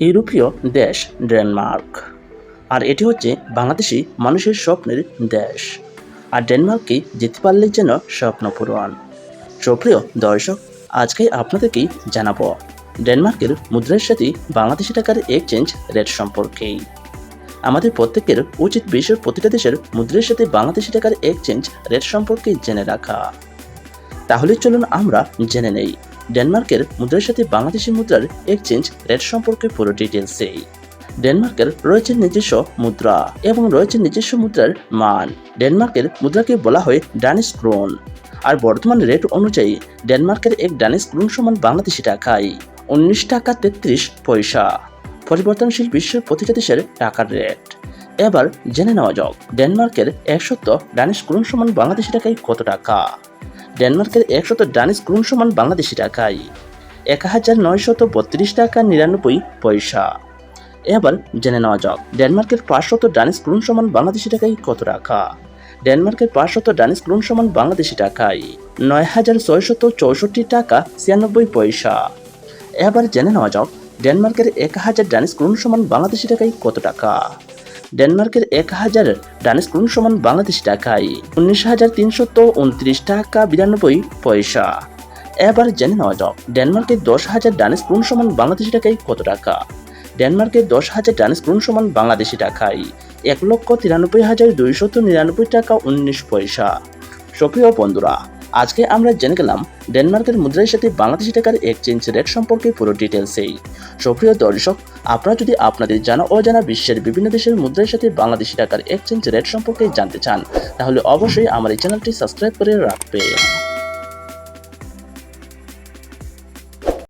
ইউরোপীয় দেশ ডেনমার্ক। আর এটি হচ্ছে বাংলাদেশি মানুষের স্বপ্নের দেশ। আর ডেনমার্ককে যেতে পারলে যেন স্বপ্ন পূরণ। সুপ্রিয় দর্শক, আজকে আপনাদেরকেই জানাব, ডেনমার্কের মুদ্রার সাথে বাংলাদেশি টাকার এক্সচেঞ্জ রেট সম্পর্কে আমাদের প্রত্যেকের উচিত বিশ্বের প্রতিটা দেশের মুদ্রার সাথে বাংলাদেশি টাকার এক্সচেঞ্জ রেট সম্পর্কে জেনে রাখা। তাহলে চলুন আমরা জেনে নেই। ডেনমার্কের মুদ্রার সাথে বাংলাদেশি মুদ্রার এক্সচেঞ্জ রেট সম্পর্কে পুরো ডিটেলসে ডেনমার্কের রয়েছে নিজস্ব মুদ্রা এবং রয়েছে নিজস্ব মুদ্রার মান। ডেনমার্কের মুদ্রাকে বলা হয় ডানিশ ক্রোন আর বর্তমান রেট অনুযায়ী ডেনমার্কের এক ডানিশ ক্রোন সমান বাংলাদেশি টাকায় উনিশ টাকা তেত্রিশ পয়সা। পরিবর্তনশীল বিশ্বের প্রতিটা দেশের টাকার রেট এবার জেনে নেওয়া যাক, ডেনমার্কের একশত ডানিশ ক্রোন সমান বাংলাদেশি টাকায় কত টাকা? ডেনমার্কের একশত ডানিস ক্রোন সমান বাংলাদেশি টাকায়। এক হাজার নয়শত বত্রিশ টাকা নিরানব্বই পয়সা। এবার জেনে নেওয়া যাক, ডেনমার্কের পাঁচশত ডানিশ ক্রোন সমান বাংলাদেশি টাকায় কত টাকা? ডেনমার্কের পাঁচশত ডানিস ক্রোন সমান বাংলাদেশি টাকায় নয় হাজার ছয়শত চৌষট্টি টাকা ছিয়ানব্বই পয়সা। এবার জেনে নেওয়া যাক, ডেনমার্কের এক হাজার ডানিস ক্রোন সমান বাংলাদেশি টাকায় কত টাকা? ডেনমার্কের এক হাজার ডানিশ ক্রোন সমান বাংলাদেশি টাকায়। উনিশ হাজার তিনশত উনত্রিশ টাকা বিরানব্বই পয়সা। এবার জেনে নেওয়া যাক ডেনমার্কের দশ হাজার ডানিশ ক্রোন সমান বাংলাদেশি টাকায় কত টাকা? ডেনমার্কের দশ হাজার ডানিশ ক্রোন সমান বাংলাদেশি টাকায় এক লক্ষ তিরানব্বই হাজার দুইশত নিরানব্বই টাকা উনিশ পয়সা। সক্রিয় বন্ধুরা আজকে আমরা জেনে গেলাম ডেনমার্কের মুদ্রার সাথে বাংলাদেশি টাকার এক্সচেঞ্জ রেট সম্পর্কে পুরো ডিটেলসেই সক্রিয় দর্শক, আপনারা যদি আপনাদের জানা অজানা বিশ্বের বিভিন্ন দেশের মুদ্রার সাথে বাংলাদেশি টাকার এক্সচেঞ্জ রেট সম্পর্কে জানতে চান, তাহলে অবশ্যই আমার এই চ্যানেলটি সাবস্ক্রাইব করে রাখবেন।